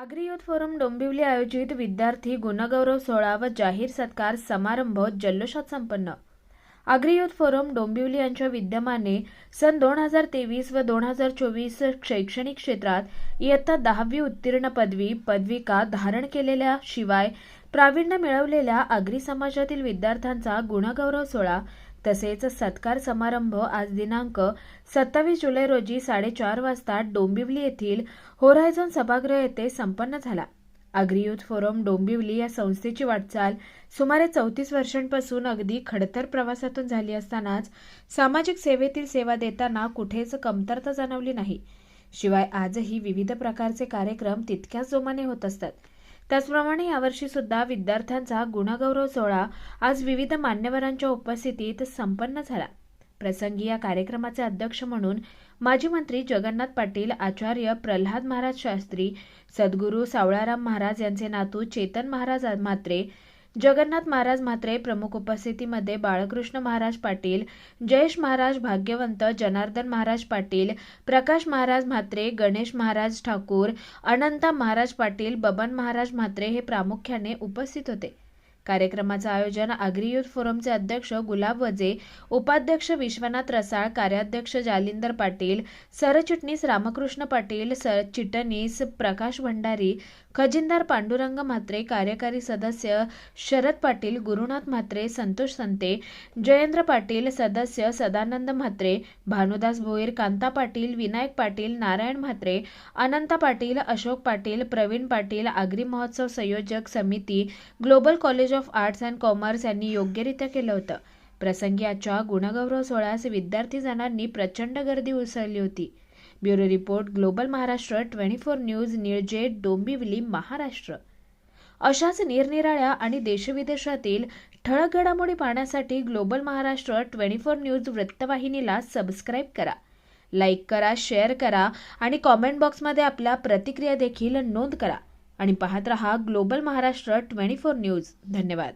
Agri youth forum Dombivli आयोजित विद्यार्थी गुणगौरव सोहळा व जाहीर सत्कार समारंभ जल्लोषात संपन्न. आग्री युथ फोरम डोंबिवली यांच्या विद्यमाने सन दोन हजार तेवीस व दोन हजार चोवीस शैक्षणिक क्षेत्रात इयत्ता दहावी उत्तीर्ण पदवी पदविका धारण केलेल्या शिवाय प्रावीण्य मिळवलेल्या आग्री समाजातील विद्यार्थ्यांचा गुणगौरव सोहळा तसेच सत्कार समारंभ आज दिनांक सत्तावीस जुलै रोजी साडेचार वाजता डोंबिवली येथील होरायझन सभागृह येथे संपन्न झाला. आग्री युथ फोरम डोंबिवली या संस्थेची वाटचाल सुमारे चौतीस वर्षांपासून अगदी खडतर प्रवासातून झाली असतानाच सामाजिक सेवेतील सेवा देताना कुठेच कमतरता जाणवली नाही. शिवाय आजही विविध प्रकारचे कार्यक्रम तितक्याच जोमाने होत असतात. त्याचप्रमाणे यावर्षी सुद्धा विद्यार्थ्यांचा गुणगौरव सोहळा आज विविध मान्यवरांच्या उपस्थितीत संपन्न झाला. प्रसंगी या कार्यक्रमाचे अध्यक्ष म्हणून माजी मंत्री जगन्नाथ पाटील आचार्य प्रल्हाद महाराज शास्त्री सद्गुरू सावळाराम महाराज यांचे नातू चेतन महाराज मात्रे जगन्नाथ महाराज म्हात्रे प्रमुख उपस्थितीमध्ये बाळकृष्ण महाराज पाटील जयेश महाराज भाग्यवंत जनार्दन महाराज पाटील प्रकाश महाराज म्हात्रे गणेश महाराज ठाकूर अनंता महाराज पाटील बबन महाराज म्हात्रे हे प्रामुख्याने उपस्थित होते. कार्यक्रमाचं आयोजन आग्री युथ फोरमचे अध्यक्ष गुलाब वजे उपाध्यक्ष विश्वनाथ रसाळ कार्याध्यक्ष जालिंदर पाटील सरचिटणीस रामकृष्ण पाटील सर चिटणीस प्रकाश भंडारी खजिनदार पांडुरंग म्हात्रे कार्यकारी सदस्य शरद पाटील गुरुनाथ म्हात्रे संतोष संते जयेंद्र पाटील सदस्य सदानंद म्हात्रे भानुदास भोईर कांता पाटील विनायक पाटील नारायण म्हात्रे अनंता पाटील अशोक पाटील प्रवीण पाटील आग्री महोत्सव संयोजक समिती Global College of Arts and Commerce यांनी योग्यरित्या केलं होतं. प्रसंगी आजच्या गुणगौरव सोहळ्यास विद्यार्थी जणांनी प्रचंड गर्दी उसळली होती. Bureau report Global Maharashtra twenty four news Nilje Dombivli Maharashtra. अशाच निरनिराळ्या आणि देशविदेशातील ठळक घडामोडी पाहण्यासाठी Global Maharashtra twenty four news वृत्तवाहिनीला सबस्क्राईब करा. लाईक करा शेअर करा आणि कॉमेंट बॉक्समध्ये आपल्या प्रतिक्रिया देखील नोंद करा. आणि पाहत रहा Global Maharashtra twenty four news. धन्यवाद.